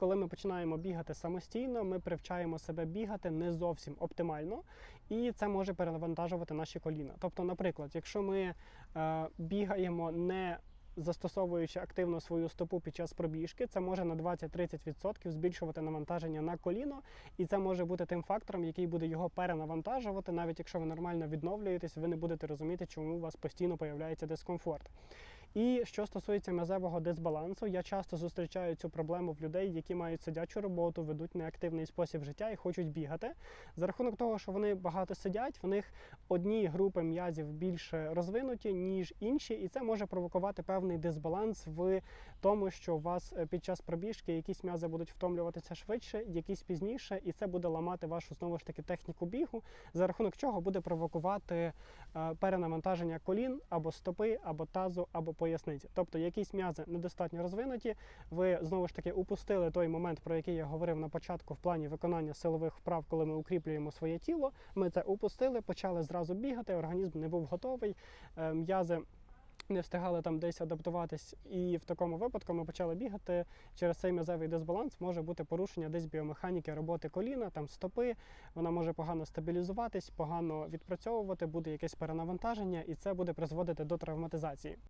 коли ми починаємо бігати самостійно, ми привчаємо себе бігати не зовсім оптимально, і це може перенавантажувати наші коліна. Тобто, наприклад, якщо ми е, бігаємо не Застосовуючи активно свою стопу під час пробіжки, це може на 20-30% збільшувати навантаження на коліно, і це може бути тим фактором, який буде його перенавантажувати, навіть якщо ви нормально відновлюєтесь, ви не будете розуміти, чому у вас постійно появляється дискомфорт. І що стосується м'язевого дисбалансу, я часто зустрічаю цю проблему в людей, які мають сидячу роботу, ведуть неактивний спосіб життя і хочуть бігати. За рахунок того, що вони багато сидять, в них одні групи м'язів більше розвинуті, ніж інші, і це може провокувати певний дисбаланс в тому, що у вас е, під час пробіжки якісь м'язи будуть втомлюватися швидше, якісь пізніше, і це буде ламати вашу знову ж таки техніку бігу, за рахунок чого буде провокувати е, перенавантаження колін або стопи, або тазу, або поясниці. Тобто якісь м'язи недостатньо розвинуті. Ви знову ж таки упустили той момент, про який я говорив на початку в плані виконання силових вправ, коли ми укріплюємо своє тіло. Ми це упустили, почали зразу бігати. Організм не був готовий. е, М'язи не встигали там десь адаптуватись, і в такому випадку ми почали бігати. Через цей м'язевий дисбаланс може бути порушення десь біомеханіки роботи коліна, там стопи. Вона може погано стабілізуватись, погано відпрацьовувати, буде якесь перенавантаження, і це буде призводити до травматизації.